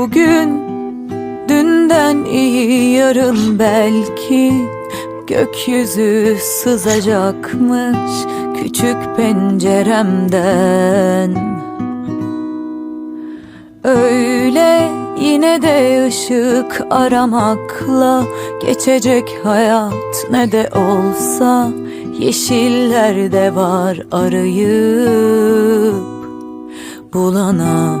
Bugün dünden iyi yarın belki gökyüzü sızacakmış küçük penceremden. Öyle yine de ışık aramakla geçecek hayat ne de olsa yeşillerde var arayıp bulana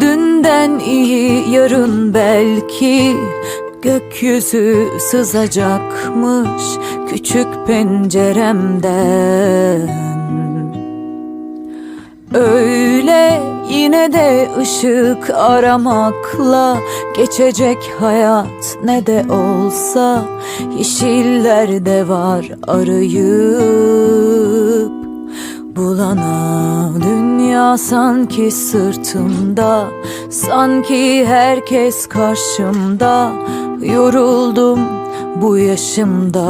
dünden iyi yarın belki Gökyüzü sızacakmış küçük penceremden. Öyle yine de ışık aramakla geçecek hayat ne de olsa yeşillerde var arayıp bulana dünya sanki sırtımda sanki herkes karşımda. Yoruldum bu yaşımda.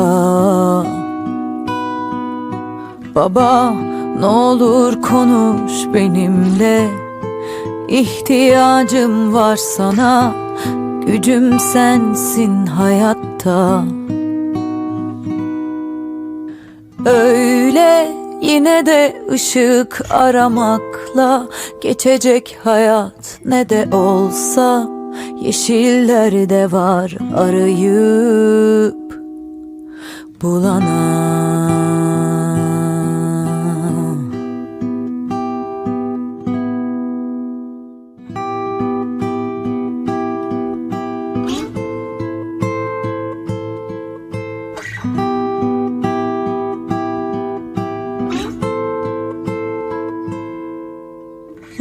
Baba ne olur konuş benimle. İhtiyacım var sana Gücüm sensin hayatta. Öyle yine de ışık aramakla Geçecek hayat ne de olsa Yeşillerde var arayıp bulana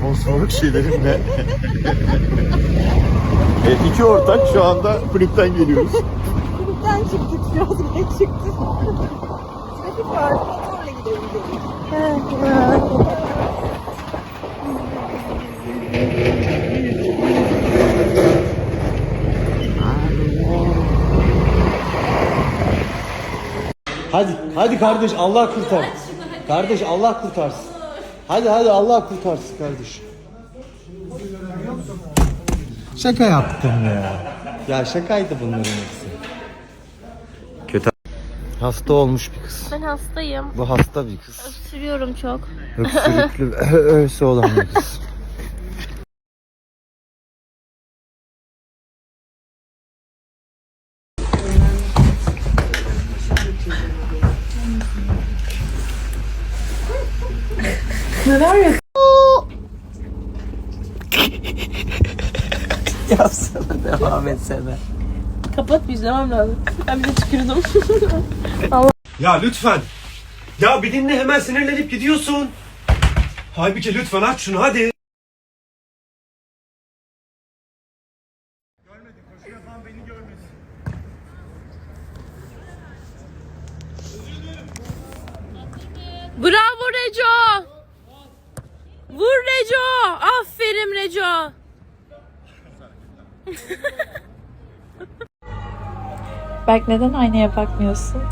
Fosforluk şeylerimle. evet, iki ortak şu anda kulüpten geliyoruz. Kulüpten çıktık biraz geç çıktık. Trafik var. Motorla gidelim dedik. Hadi, hadi kardeş Allah kurtar. Kardeş Allah kurtarsın. Hadi hadi Allah kurtarsın kardeş. Şaka yaptım ya. Ya şakaydı bunların hepsi. Kötü. Hasta olmuş bir kız. Ben hastayım. Bu hasta bir kız. Sürüyorum çok. Öksürüklü, öğse olan bir kız. Kapat bir izlemem lazım. Ben bir de tükürdüm. Ya lütfen. Ya bir dinle hemen sinirlenip gidiyorsun. Halbuki lütfen aç şunu hadi. Bravo Reco. Vur Reco. Aferin Reco. Berk neden aynaya bakmıyorsun?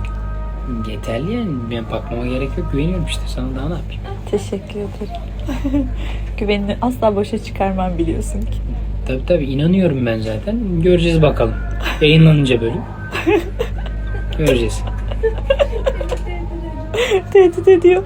Yeterli yani. Ben bakmama gerek yok. Güveniyorum işte. Sana daha ne yapayım? Teşekkür ederim. Güvenini asla boşa çıkarmam biliyorsun ki. Tabii tabii inanıyorum ben zaten. Göreceğiz bakalım. Yayınlanınca bölüm. Göreceğiz. Tehdit ediyor.